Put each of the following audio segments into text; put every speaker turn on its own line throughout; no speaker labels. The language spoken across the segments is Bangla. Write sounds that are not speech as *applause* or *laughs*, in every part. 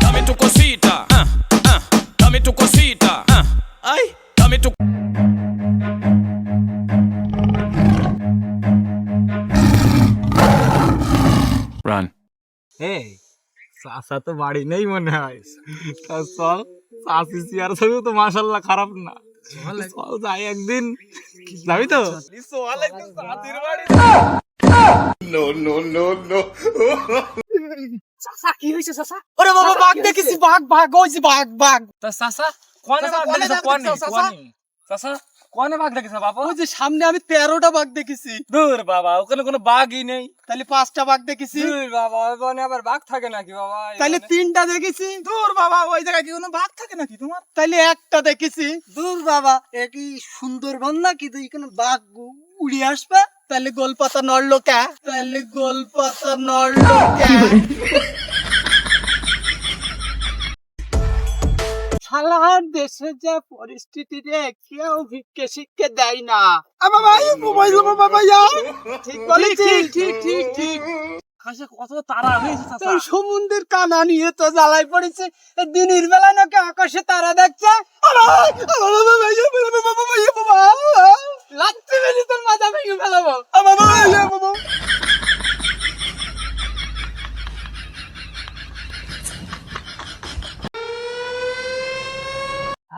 Dame tu cosita, ah, ah, dame tu cosita, ah, ay, dame tu Run.
এই চাষা তো বাড়ি নেই মনে হয়। তা চল চাষি চেয়ার ছবিও তো মাসাল্লাহ খারাপ না। চল যাই একদিন। যাবি তো? *laughs*
চাচা কি হয়েছে চাচা?
ওরে বাবা বাঘ দেখেছি বাঘ বাঘ ওই যে বাঘ বাঘ।
তা চাচা কোনে বাঘ
কোনে
কোনে
দেখেছ,
কোনে? চাচা কোনে বাঘ দেখেছ বাবা?
ওই যে সামনে আমি তেরোটা বাঘ দেখেছি।
দূর বাবা ওখানে কোনো বাঘই নেই।
তাহলে পাঁচটা বাঘ দেখেছি।
দূর বাবা ওখানে আবার বাঘ থাকে নাকি বাবা?
তাহলে তিনটা দেখেছি। দূর বাবা ওই জায়গায় কি কোনো বাঘ থাকে নাকি তোমার? তাহলে একটা দেখেছি।
দূর বাবা একই সুন্দরবন না কিন্তু এখানে বাঘ উড়ে আসবে?
তাহলে গোলপাতা নড়লো কে? তাহলে গোলপাতা নড়লো কে? শালার দেশে যে পরিস্থিতি রে কেউ ভিক্ষে শিক্ষে দেয় না। মোবাইল ঠিক বলেছি ঠিক ঠিক ঠিক
আকাশে কত তারা হয়েছে
সমুদ্রের কানা নিয়ে তো জ্বালাই পড়েছে। দিনের বেলা নাকি আকাশে তারা দেখছে?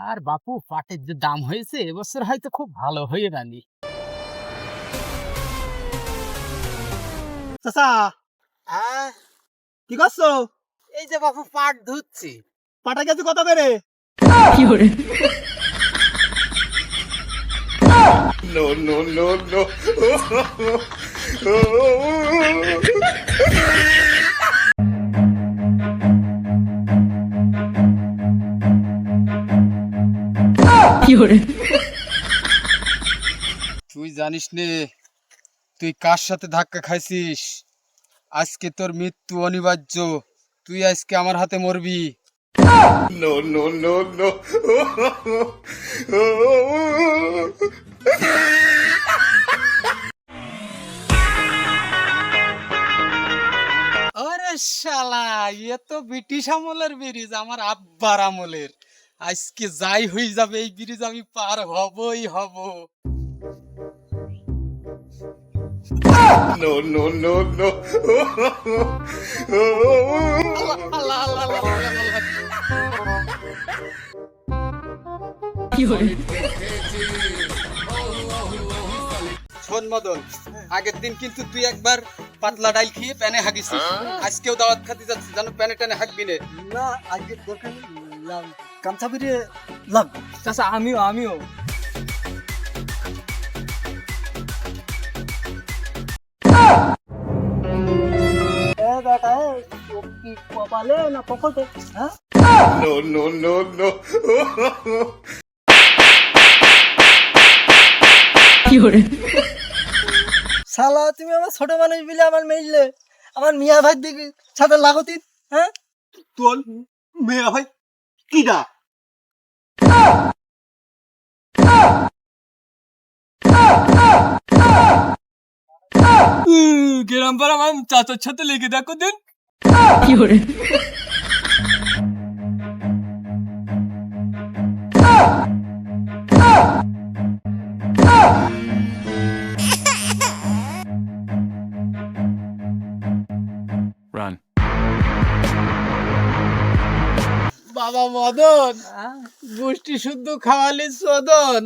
আর বাপু পাটের যে দাম হয়েছে এবছর হয়তো খুব ভালো হয়ে রানি। চাচা
হ্যাঁ?
কি করছ?
এই যে বাপু পাট ধুচ্ছি।
পাটা গেছে কত করে?
তুই জানিস নে তুই কার সাথে ধাক্কা খাইছিস? আজকে তোর মৃত্যু অনিবার্য তুই আজকে আমার হাতে মরবি।
আরে শালা ইয়ে তো ব্রিটিশ আমলের ব্রিজ আমার আব্বার আমলের। আজকে যাই হয়ে যাবে এই ব্রিজ আমি পার হবই হব।
শোন মদন আগের দিন কিন্তু তুই একবার পাতলা ডাল খেয়ে প্যানে হাগিছিস। আজকেও দাওয়াত খাতে যাচ্ছিস জানো প্যানে টানে হাগবি নে।
না আজকে দরকার গামছা বেরিয়ে লাভ
চাচা আমিও আমিও।
এ বেটা এ, ও কি কপালে না পকেটে হ্যাঁ? শালা তুমি আমার ছোট মানুষ বিলে আমার মেইলে। আমার মিয়া ভাই দিকে সাথে লাগতি হ্যাঁ?
তোল মেয়া ভাই কিডা?
গ্রাম পাড়া চাচার সাথে লেগে দেখো দিন
Run.
বাবা মদন। গোষ্ঠী শুদ্ধ খাওয়ালি চোদন।